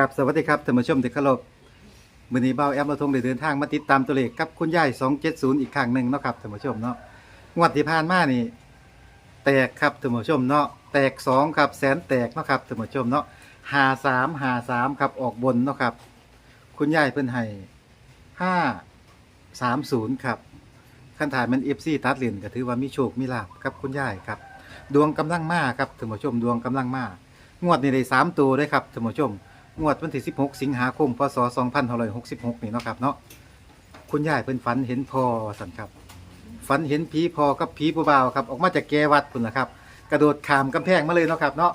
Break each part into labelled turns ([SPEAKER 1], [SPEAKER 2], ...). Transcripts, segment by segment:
[SPEAKER 1] กับสวัสดีครับท่านผู้ชมที่เคารพมือนี้เบ้าแอมเราทงได้เดินทางมาติดตามตัวเลขกับคุณยาย270 อีกครั้งหนึ่งเนาะครับท่านผู้ชมเนาะงวดที่ผ่านมานี่แตกครับท่านผู้ชมเนาะแตกสองครับแสนแตกเนาะครับท่านผู้ชมเนาะ53 53ครับออกบนเนาะครับ คุณยายเพิ่นให้530ครับคันถ่ายมัน FC ตัดเหรียญก็ถือว่ามีโชคมีลาภครับคุณยายครับ ดวงกำลังมาครับท่านผู้ชมดวงกำลังมางวดนี้ได้สามตัวด้วยครับท่านผู้ชม งวดวันที่ 16 สิงหาคม พศ 2566 นี่เนาะครับเนาะ คุณยายเพิ่นฝันเห็นพอสันครับ ฝันเห็นผีพอกับผีผู้บ่าวครับ ออกมาจากแกวัดพุ่นนะครับ กระโดดข้ามกำแพงมาเลยเนาะครับเนาะ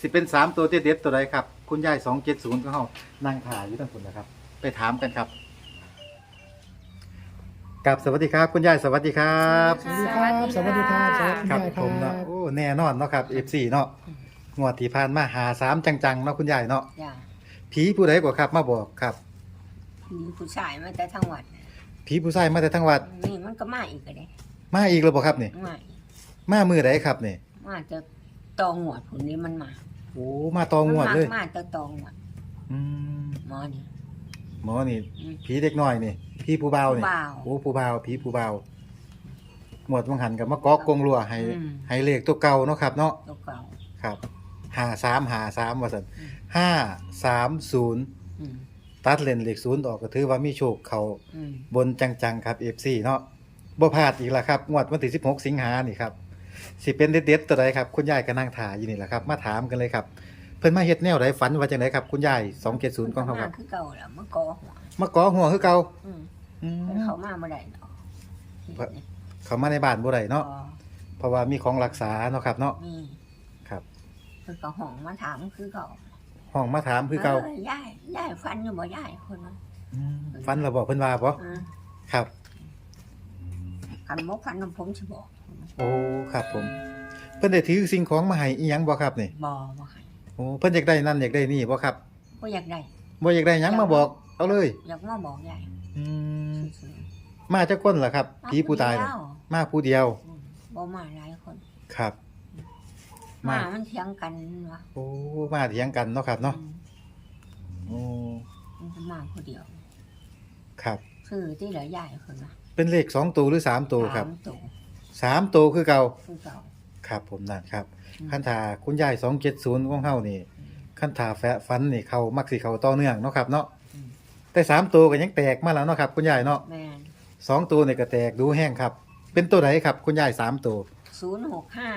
[SPEAKER 1] สิเป็น 3 ตัวเด็ดๆตัวใดครับ คุณยาย 270ของเฮานั่งถ่ายอยู่ทั้งพุ่นนะครับ ไปถามกันครับกับสวัสดีครับคุณยายสวัสดีครับ
[SPEAKER 2] สวัสดีครับ สวัสดีครับ สวัสดี
[SPEAKER 1] ครับ
[SPEAKER 2] ค
[SPEAKER 1] ผม
[SPEAKER 2] รั
[SPEAKER 1] เนาะ
[SPEAKER 2] บ
[SPEAKER 1] โอ้แน่นอนเนาะครับ F4 เนาะ งวดที่ผ่านมาหาสามจังๆเนาะคุณยายเนาะ
[SPEAKER 3] จ้ะ
[SPEAKER 1] ผีผู้ใดกว่าครับ มาบอกครับ
[SPEAKER 3] มีผู้ชายมาแต่ทั้งวัด
[SPEAKER 1] ผีผู้ชายมาแต่ทั้งวัด
[SPEAKER 3] นี่มันก็มาอีกก็ได้
[SPEAKER 1] มาอีกแล้วบ่ครับนี่
[SPEAKER 3] มาอีก
[SPEAKER 1] มามือใดครับนี่
[SPEAKER 3] มาจะตองหวดผุนนี้มันมา
[SPEAKER 1] โอ้มาตองงวดเลย
[SPEAKER 3] มันมามาจะตองหวด
[SPEAKER 1] อืม
[SPEAKER 3] หมอนี่
[SPEAKER 1] หมอนี่
[SPEAKER 3] อืม
[SPEAKER 1] ผีเด็กน้อยนี่ผีผู้เบาวนี่
[SPEAKER 3] ผู้บ่าว
[SPEAKER 1] โอ้ผู้เบาวผีผู้เบาวหมวดวังหันกับมะกอกกงลัวให้
[SPEAKER 3] อืม
[SPEAKER 1] ให้เลขตัวเก่าเนาะครับ เนาะ
[SPEAKER 3] ตัวเก่า
[SPEAKER 1] ครับ ห้าสามห้าสามว่าสัน
[SPEAKER 3] อืม
[SPEAKER 1] ห้าสามศูนย์
[SPEAKER 3] อืม
[SPEAKER 1] ตัดเลนเลขศูนย์ออกก็ถือว่ามีโชคเขา
[SPEAKER 3] อืม
[SPEAKER 1] บนจังๆครับ FC เนาะบ่พลาดอีกแล้วครับงวดวันที่16สิงหานี่ครับสิเป็นเด็ดๆตัวใดครับ คุณยายก็นั่งถ่ายอยู่นี่แหละครับ มาถามกันเลยครับ เพิ่นมาเฮ็ดแนวใดฝันว่าจังไดครับคุณยาย270ของเขาครับ
[SPEAKER 3] มคือเก่าแล้วมันกอหัว
[SPEAKER 1] มาก่อหัวคือเก่า
[SPEAKER 3] อืม
[SPEAKER 1] อืม
[SPEAKER 3] มันเขามาเมื่อไหร่เนาะ
[SPEAKER 1] เขามาในบ้านบ่ได้เนาะ
[SPEAKER 3] อ๋อ
[SPEAKER 1] เพราะว่ามีของรักษาเนาะครับเนาะ
[SPEAKER 3] มี
[SPEAKER 1] ครับ
[SPEAKER 3] คือก็ห้องมาถามคือเก่า
[SPEAKER 1] ห้องมาถามคือเก่า
[SPEAKER 3] ย่ายย่ายฟันอยู่บ่ย่ายคนนั้น
[SPEAKER 1] มฝันแล้วบอกเพิ่นว่าบ่
[SPEAKER 3] อืม
[SPEAKER 1] ครับ
[SPEAKER 3] คันมกฟันน้ำผมสิบอก
[SPEAKER 1] โอ้ครับผม เพิ่นได้ถือสิ่งของมาให้อีหยังบ่ครับนี่
[SPEAKER 3] บ่บ่ให้
[SPEAKER 1] โอ้เพิ่นอยากได้นั่นอยากได้นี่บ่ครับ
[SPEAKER 3] บ่อยากได้
[SPEAKER 1] บ่อยากได้หยังมาบอก เอาเลย
[SPEAKER 3] อยากมาบอกย่าย
[SPEAKER 1] อืม
[SPEAKER 3] ซื่อ
[SPEAKER 1] มาจากคนเหรอครับ
[SPEAKER 3] ๆ
[SPEAKER 1] ผีผู้ตายน่ะ
[SPEAKER 3] เดีว
[SPEAKER 1] มาผู้เดียว
[SPEAKER 3] อืมบ่มาหลายคน
[SPEAKER 1] ครับ
[SPEAKER 3] มา
[SPEAKER 1] มา
[SPEAKER 3] มันเถียงกันวะ
[SPEAKER 1] โอ้มาเถียงกันเนาะครับเนาะ
[SPEAKER 3] อืม
[SPEAKER 1] โอ้
[SPEAKER 3] มันก็มาผู้เดียว
[SPEAKER 1] ครับ
[SPEAKER 3] คือที่เหลือใหญ่คนนะ
[SPEAKER 1] เป็นเลขสองตัวหรือสามตัวครับ
[SPEAKER 3] สามตัว
[SPEAKER 1] สามตัวคือเก่า
[SPEAKER 3] คือเก่า
[SPEAKER 1] ครับ ผมนั่นครับ
[SPEAKER 3] อืม
[SPEAKER 1] คันถาคุณยายสองเจ็ดศูนย์ของเฮานี่คันถาแฟะฟันนี่เขามักสิเขาต่อเนื่องเนาะครับเนาะ
[SPEAKER 3] อืม
[SPEAKER 1] แต่สามตัวก็ยังแตกมาแล้วเนาะครับ คุณยายเนาะ
[SPEAKER 3] แม่น
[SPEAKER 1] สองตัวนี่ก็แตกดูแห้งครับ เป็นตัวไหนครับ คุณยายสามตัว
[SPEAKER 3] ศูนย์หกห้า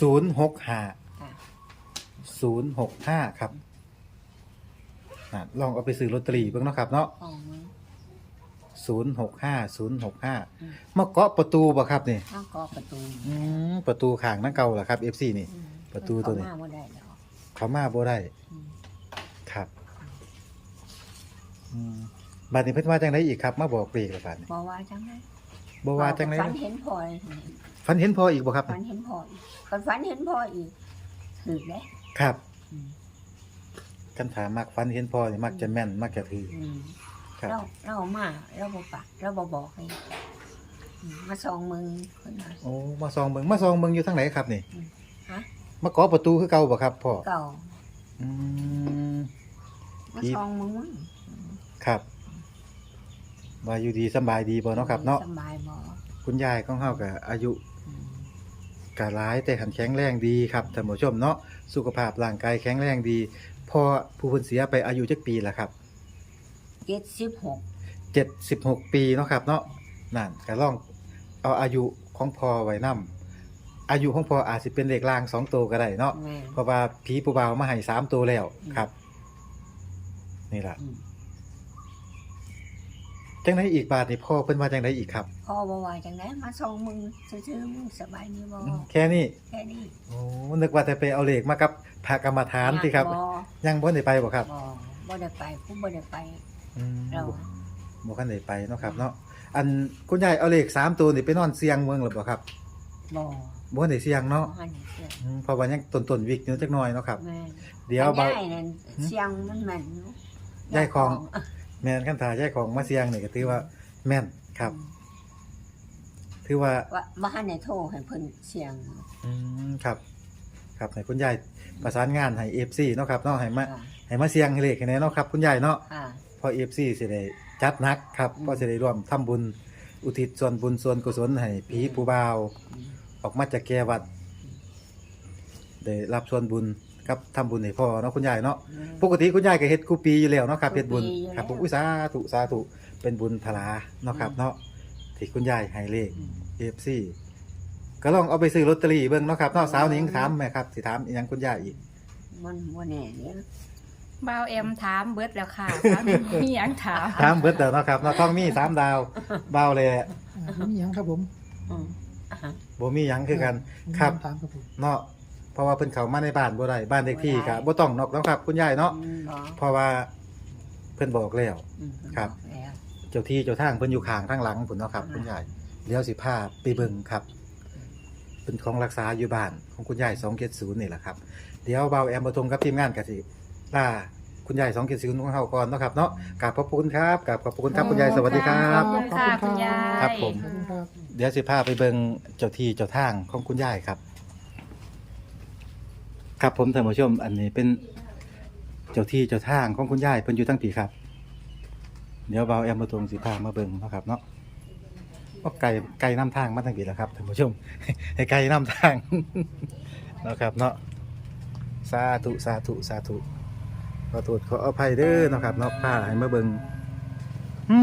[SPEAKER 1] ศูนย์หกห้า
[SPEAKER 3] ค่ะ
[SPEAKER 1] ศูนย์หกห้าครับอะลองเอาไปซื้อลอตเตอรี่เบิ่งเนาะครับเนาะ
[SPEAKER 3] ของมึง
[SPEAKER 1] ศูนย์หกห้าศูนย์หกห้า
[SPEAKER 3] อืม
[SPEAKER 1] มาเกาะประตูบ่ครับนี่
[SPEAKER 3] ข้างกอประตู
[SPEAKER 1] อืมประตูข้างนั่งเก่าเหรอครับ FC นี่
[SPEAKER 3] อืม
[SPEAKER 1] ประตูตัวนี้
[SPEAKER 3] เขามาบ่ได้แล้ว
[SPEAKER 1] เขามาบ่ได้
[SPEAKER 3] อืม
[SPEAKER 1] ครับอืมบัดนี้เพิ่นว่าจังไดอีกครับ มาบอกเลขแล้วบัดนี้
[SPEAKER 3] บอกว่าจังได
[SPEAKER 1] บ่ว่าจังได
[SPEAKER 3] ฝันเห็นพลอย
[SPEAKER 1] ฝันเห็นพออีกบ่ครับ
[SPEAKER 3] ฝันเห็นพลอยฝันฝันเห็นพลอยอีกถือเลย
[SPEAKER 1] ครับ
[SPEAKER 3] อืม
[SPEAKER 1] คันถามมักฝันเห็นพอนี่มักจะแม่นมักจะถือ
[SPEAKER 3] อืม
[SPEAKER 1] ครับ
[SPEAKER 3] เราเรามาเราบ่ปากเราบ่บอกให้อืมมาส่องมึงคนน่ะ
[SPEAKER 1] โอ้มาซองเบิ่งมาซองเบิ่งอยู่ทางไหนครับนี่
[SPEAKER 3] อืมฮะ
[SPEAKER 1] มาเกาะประตูคือเก่าบ่ครับพ่อ
[SPEAKER 3] เก่า
[SPEAKER 1] อืม
[SPEAKER 3] มา
[SPEAKER 1] ผี
[SPEAKER 3] ส่องมึงมึง
[SPEAKER 1] ครับ ว่าอยู่ดีสำบายดีบ่เนาะครับเนาะ
[SPEAKER 3] สบายบ่
[SPEAKER 1] คุณยายของเฮาก็อายุ
[SPEAKER 3] อืม
[SPEAKER 1] กะร้ายแต่ขันแข็งแรงดีครับท่านผู้ชมเนาะสุขภาพร่างกายแข็งแรงดีพอผู้เพิ่นเสียไปอายุจักปีละครับ
[SPEAKER 3] เจ็ดสิบหก
[SPEAKER 1] 76 ปีเนาะครับเนาะนั่นก็ลองเอาอายุของพอไว้นํอายุของพออาจสิเป็นเลขล่างสองตัวก็ได้เนาะ
[SPEAKER 3] แม่
[SPEAKER 1] เพราะว่าผีผู้บ่าวมาให้สามตัวแล้วครับ นี่ล่ะ
[SPEAKER 3] อืม
[SPEAKER 1] จังไดอีกบาทนี่พ่อเพิ่นว่าจังไดอีกครับ
[SPEAKER 3] พ่อบ่ว่าจังไดมาส่องมึงซื่อๆมึงสบายดีบ่
[SPEAKER 1] อืมแค่นี้
[SPEAKER 3] แค่นี้
[SPEAKER 1] โอ้นึกว่าแต่ไปเอาเลขมากับพระกรรมฐานที่ครับ
[SPEAKER 3] บ่
[SPEAKER 1] ยังบ่ได้ไปบ่ครับ
[SPEAKER 3] บ่บ่ได้ไปผู้บ่ได้ไป
[SPEAKER 1] อืม
[SPEAKER 3] เรา
[SPEAKER 1] บ่คันได้ไปเนาะครับเนาะอันคุณยายเอาเลขสามตัวนี่ไปนอนเสียงเมืองหรือเปล่าครับ
[SPEAKER 3] บ่
[SPEAKER 1] บ่ทันได้เสียงเนาะ
[SPEAKER 3] บ่หันเสีย
[SPEAKER 1] อืมเพราะว่ายังต้นๆวิกอยู่จักหน่อยเนาะครับ
[SPEAKER 3] แม่น
[SPEAKER 1] เดี๋ยวเบา
[SPEAKER 3] ย่ายนั่นเสียงมันแม่นอยู่
[SPEAKER 1] ยายของ แม่นคันถ่ายายของมาเสียงนี่ก็ถือว่าแม่นครับ ถือว่า
[SPEAKER 3] ว่าบ่หันได้โทรให้เพิ่นเสียง
[SPEAKER 1] อืมครับ ครับให้คุณยายประสานงานให้ FC เนาะครับเนาะให้มา
[SPEAKER 3] อ่า
[SPEAKER 1] ให้ให้มาเสี่ยงให้เลขให้แน่เนาะครับคุณยายเนาะ
[SPEAKER 3] ค่ะ
[SPEAKER 1] พอ FC สิได้จัดหนักครับ
[SPEAKER 3] อืม
[SPEAKER 1] ก็สิได้ร่วมทำบุญ อุทิศส่วนบุญส่วนกุศลให้ผีผู้บ่าว
[SPEAKER 3] อืม
[SPEAKER 1] ออกมาจากแก่วัด ได้รับส่วนบุญ กับทำบุญให้พ่อเนาะคุณยายเนาะปกติคุณยายก็เฮ็ดกูปีอยู่แล้วเนาะครับเฮ็ดบุญ
[SPEAKER 3] กูปีอยู่
[SPEAKER 1] ครับผม
[SPEAKER 3] แล้ว
[SPEAKER 1] อุยสาธุสาธุเป็นบุญพลาเนาะครับ
[SPEAKER 3] อืม
[SPEAKER 1] เนาะที่คุณยายให้เลข
[SPEAKER 3] อืม
[SPEAKER 1] FC ก็ลองเอาไปซื้อลอตเตอรี่เบิ่งเนาะครับเนาะสาวนิ้งถามแม่ครับสิถามอีหยังคุณยายอีก
[SPEAKER 3] มันว่าแน่เนี่ย
[SPEAKER 4] บ่าวแอมถามเบิดแล้วค่ะถามมีหยังถาม
[SPEAKER 1] ถามเบิดแล้วเนาะครับเนาะต้องมีสามดาวเบาเลย
[SPEAKER 2] อ่าไม่มีหยังครับผม
[SPEAKER 3] อืมอ่าฮะ
[SPEAKER 1] บ่มีหยังคือกัน ครับ
[SPEAKER 2] ถามครับผม
[SPEAKER 1] เนาะ เพราะว่าเพิ่นเข้ามาในบ้านบ่ได้บ้านเลขที่ก็บ่ต้องนอกเนาะครับ คุณยายเนาะ
[SPEAKER 3] อืมบอก
[SPEAKER 1] เพราะว่าเพิ่นบอกแล้ว
[SPEAKER 3] อืม
[SPEAKER 1] ครับ
[SPEAKER 3] อกแล้ว
[SPEAKER 1] เจ้าที่เจ้าทางเพิ่นอยู่ข้างข้างหลังพุ่นเนาะครับคุณยายเดี๋ยวสิพาไปเบิ่งครับ เป็นของรักษาอยู่บ้านของคุณยาย270นี่แหละครับ เดี๋ยวเบาแอมบ่ทงกับทีมงานก็สิลาคุณยาย270ของเฮาก่อนเนาะครับเนาะกราบขอบคุณครับกราบขอบคุณครับคุณยายสวัสดีครั
[SPEAKER 4] ข
[SPEAKER 1] บ
[SPEAKER 4] อบคุณค่ะคุณยาย
[SPEAKER 1] ครับผม
[SPEAKER 2] ขอบคุณครับ
[SPEAKER 1] เดี๋ยวสิพาไปเบิงเจ้าที่เจ้าทางของคุณยายครับ ครับผมท่านผู้ชม อันนี้เป็นเจ้าที่เจ้าทางของคุณยายเพิ่นอยู่ทั้งปีครับ เดี๋ยวเบาแอมมาตรงสิพามาเบิงเนาะครับเนาะว่าไก่ไก่น้ำทางมาทั้งปีแล้วครับท่านผู้ชม ให้ไก่น้ำทาง เนาะครับเนาะสาธุสาธุสาธุขอโทษขออภัยเด้อเนาะครับเนาะพาให้มาเบิงหึ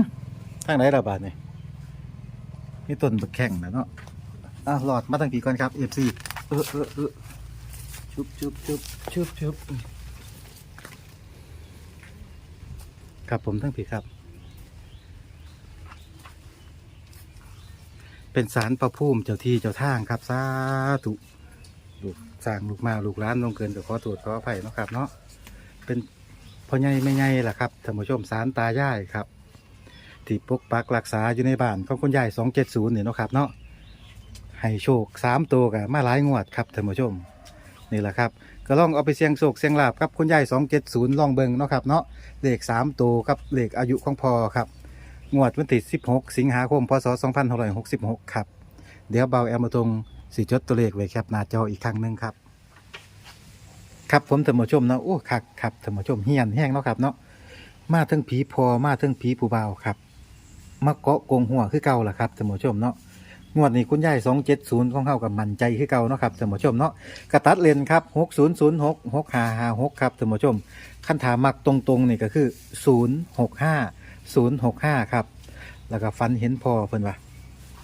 [SPEAKER 1] ทางไหนระบาดเนี่ยนี่ต้นบักแข่งนะเนาะอะหลอดมาตั้งปีก่อนครับ FC เออเออเออ ชุบชุบชุบชุบชุบครับผมทั้งปีครับ เป็นสารประภูมิเจ้าที่เจ้าทางครับสาธุลูกสร้างลูกมาลูกร้านลงเกินก็ขอตรวจขออภัยเนาะครับ เนาะเป็นพ่อใหญ่ไม่ใหญ่ล่ะครับท่านผู้ชมสารตายายครับ ที่ปกปักรักษาอยู่ในบ้านของคุณยาย270เนี่ยเนาะครับ เนาะให้โชคสามตัวกับมาหลายงวดครับท่านผู้ชม นี่แหละครับก็ลองเอาไปเสี่ยงโชคเสี่ยงลาบครับคุณยาย270ลองเบิงเนาะครับเนาะเลข3ตัวกับเลขอายุของพอครับงวดวันที่16 สิงหาคมพศ2566ครับเดี๋ยวเบาแอมมาตรงสีจดตัวเลขไว้แคปหน้าจออีกครั้งหนึ่งครับ ครับผมท่านผู้ชมเนาะโอ้คักครับท่านผู้ชมเฮียนแห้งเนาะครับเนาะมาทั้งผีพอมาทั้งผีผู้บ่าครับมาเกาะกงหัวคือเก่าล่ะครับท่านผู้ชมเนาะ งวดนี้คุณยายสองเจ็ดศูนย์ของเข้ากับมันใจคือเก่าเนาะครับท่านผู้ชมเนาะกระตัดเลนครับหกศูนย์ศูนย์หกหกห้าห้าหกครับท่านผู้ชมคันถามมักตรงๆนี่ก็คือศูนย์หกห้าศูนย์หกห้าครับ แล้วก็ฟันเห็นพอเพิ่นว่า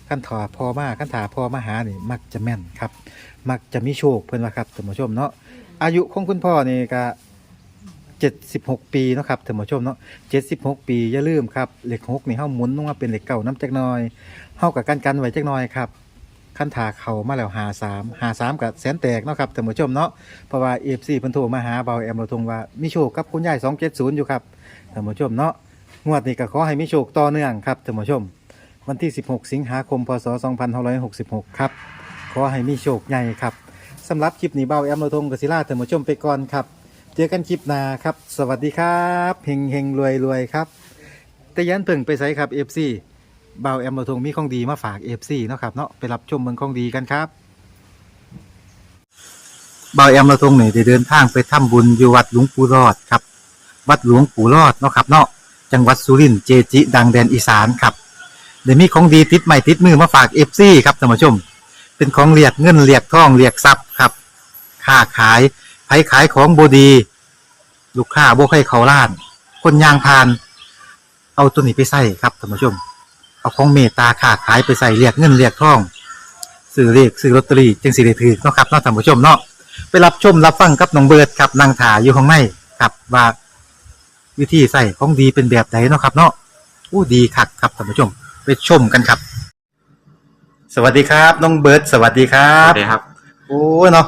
[SPEAKER 1] ขั้นถาพอมาขั้นถาพอมาหานี่มักจะแม่นครับ มักจะมีโชคเพิ่นว่าครับท่านผู้ชมเนาะอายุของคุณพ่อนี่ก็ เจ็ดสิบหกปีเนาะครับท่านผู้ชมเนาะเจ็ดสิบหกปีอย่าลืมครับเหล็กหกนี่เฮาหมุนลงมาเป็นเหล็กเก่าน้ำจักหน้อยเฮากับกันกันไว้จักหน้อยครับขั้นถาเขามาแล้วหาสามหาสามกับแสนแตกเนาะครับท่านผู้ชมเนาะเพราะว่าเอฟซีเพิ่นโทรมาหาเบาแอมเราทงว่ามีโชคกับคุณยายสองเจ็ดศูนย์อยู่ครับท่านผู้ชมเนาะงวดนี้ก็ขอให้มีโชคต่อเนื่องครับท่านผู้ชม วันที่ 16 สิงหาคมพศ2566 ครับขอให้มีโชคใหญ่ครับสำหรับคลิปนี้เบาแอมเราทงกับศิลาท่านผู้ชมไปก่อนครับ เจอกันคลิปหน้าครับ สวัสดีครับเฮงเฮงรวยรวยครับ แต่ยันเพิ่งไปใส่ครับ FC บ่าแอมบะทงมีของดีมาฝาก FC เนาะครับเนาะไปรับชมเมืองของดีกันครับเบาแอมบะทงนี่ได้เดินทางไปทำบุญอยู่วัดหลวงปู่รอดครับ วัดหลวงปู่รอดเนาะครับเนาะจังหวัดสุรินทร์เจจิ ดังแดนอีสานครับเดี๋ยวมีของดีติดใหม่ติดมือมาฝาก FC ครับท่านผู้ชม เป็นของเรียกเงินเรียกทองเรียกทรัพย์ครับ ค้าขายไผขายของบดี ลูกค้าบ่ให้เขาล้าน คนยางพาน เอาตัวนี้ไปใส่ครับท่านผู้ชม เอาของเมตตาค้าขายไปใส่เรียกเงินเรียกทองซื้อเรียกซื้อลอตเตอรี่จึงสิได้ถือเนาะครับเนาะท่านผู้ชมเนาะไปรับชมรับฟังกับน้องเบิร์ดครับนางถาอยู่ข้างในครับว่าวิธีใส่ของดีเป็นแบบไหนเนาะครับ เนาะอู้ดีคักครับท่านผู้ชม ไปชมกันครับ สวัสดีครับ น้องเบิร์ดสวัสดีครั
[SPEAKER 5] ครับบครับ
[SPEAKER 1] โอ้เนาะ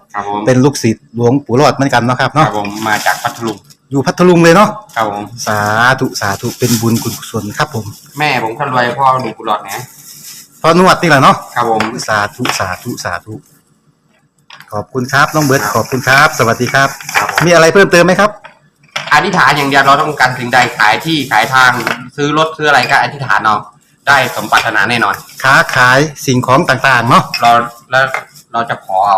[SPEAKER 5] ครับผม
[SPEAKER 1] เป็นลูกศิษย์หลวงปู่รอดเหมือนกันเนาะครับ
[SPEAKER 5] ครั
[SPEAKER 1] เนาะ
[SPEAKER 5] บผมมาจากพัทลุง
[SPEAKER 1] อยู่พัทลุงเลยเนาะ
[SPEAKER 5] ครับผม
[SPEAKER 1] สาธุสาธุเป็นบุญคุณกุศลครับผม
[SPEAKER 5] แม่ผมคนรวยพ่อหนุ่มกุหลาบนะ
[SPEAKER 1] พอนวดนี่แหละเนาะ
[SPEAKER 5] ครับผม
[SPEAKER 1] สาธุสาธุสาธุขอบคุณครับน้องเบิร์ดขอบคุณครับ สวัสดีครับ
[SPEAKER 5] ครับผม
[SPEAKER 1] มีอะไรเพิ่มเติมไหมครับ
[SPEAKER 5] อธิษฐานอย่างเดียวเราต้องการสิ่งใดขายที่ขายทางซื้อรถซื้ออะไรก็อธิษฐานเอาได้สมปรารถนาแน่นอน
[SPEAKER 1] ค้าขายสิ่งของต่างๆเนาะ
[SPEAKER 5] เราแล้วเราจะขอเอา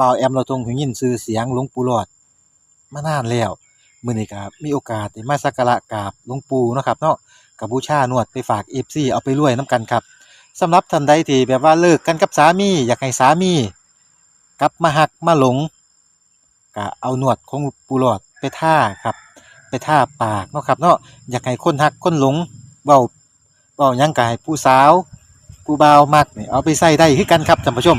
[SPEAKER 1] บ่าวแอมเราทรงหูยินชื่อเสียงหลวงปู่หลอดมานานแล้วมื้อนี้ก็มีโอกาสได้มาสักการะกราบหลวงปู่เนาะครับเนาะกับบูชานวดไปฝาก FC เอาไปรวยนํกันครับสำหรับท่านใดที่แบบว่าเลิกกันกับสามี อยากให้สามีกลับมาหักมาหลงก็เอาหนวดของปูหลอดไปท่าครับ ไปท่าปากเนาะครับเนาะอยากให้คนหักคนหลงเบาเบายังกายผู้สาวผู้บ่าวมักเนี่ยเอาไปใส่ได้คือกันครับท่านผู้ชม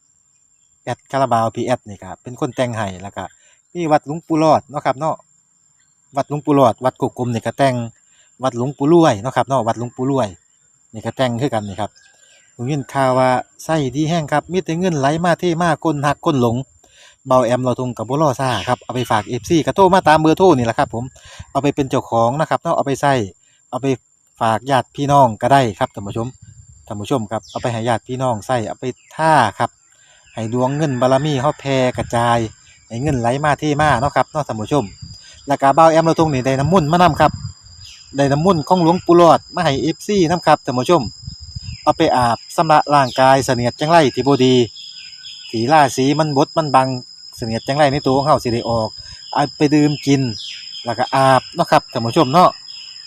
[SPEAKER 1] แอดคาราบาวพีแอดนี่ครับเป็นคนแต่งให้แล้วก็มีวัดหลวงปู่รอดเนาะครับเนาะวัดหลวงปู่รอด วัดกกกลมนี่ก็แต่งวัดหลวงปู่รวยเนาะครับเนาะวัดหลวงปู่รวยนี่ก็แต่งคือกันนี่ครับผมยินข่าวว่าไส้ดีแห้งครับมีแต่เงินไหลมาเทมาคนหักคนหลงเบาแอมเราทงกับบุรอซ่าครับเอาไปฝากเอฟซีกระโทรมาตามเบอร์โทรนี่แหละครับ ผมเอาไปเป็นเจ้าของนะครับเนาะเอาไปใส่เอาไปฝากญาติพี่น้องก็ได้ครับท่านผู้ชมท่านผู้ชมครับเอาไปให้ญาติพี่น้องใส่เอาไปท่าครับ ให้ดวงเงินบารมีเฮาแผ่กระจายให้เงินไหลมาเทมาเนาะครับเนาะท่านผู้ชมแล้วก็เบาแอมเราทงนี่ได้น้ำมุ่นมานํครับได้น้ำมุ่นของหลวงปู่หลอดมาให้เอฟซีนํครับท่านผู้ชม เอาไปอาบสำระร่างกายเสนียดจังไรที่บดีถีล่าสีมันบดมันบังเสนียดจังไรในตัวของเขาสิได้ออกเอาไปดื่มกิน แล้วก็อาบเนาะครับท่านผู้ชมเนาะ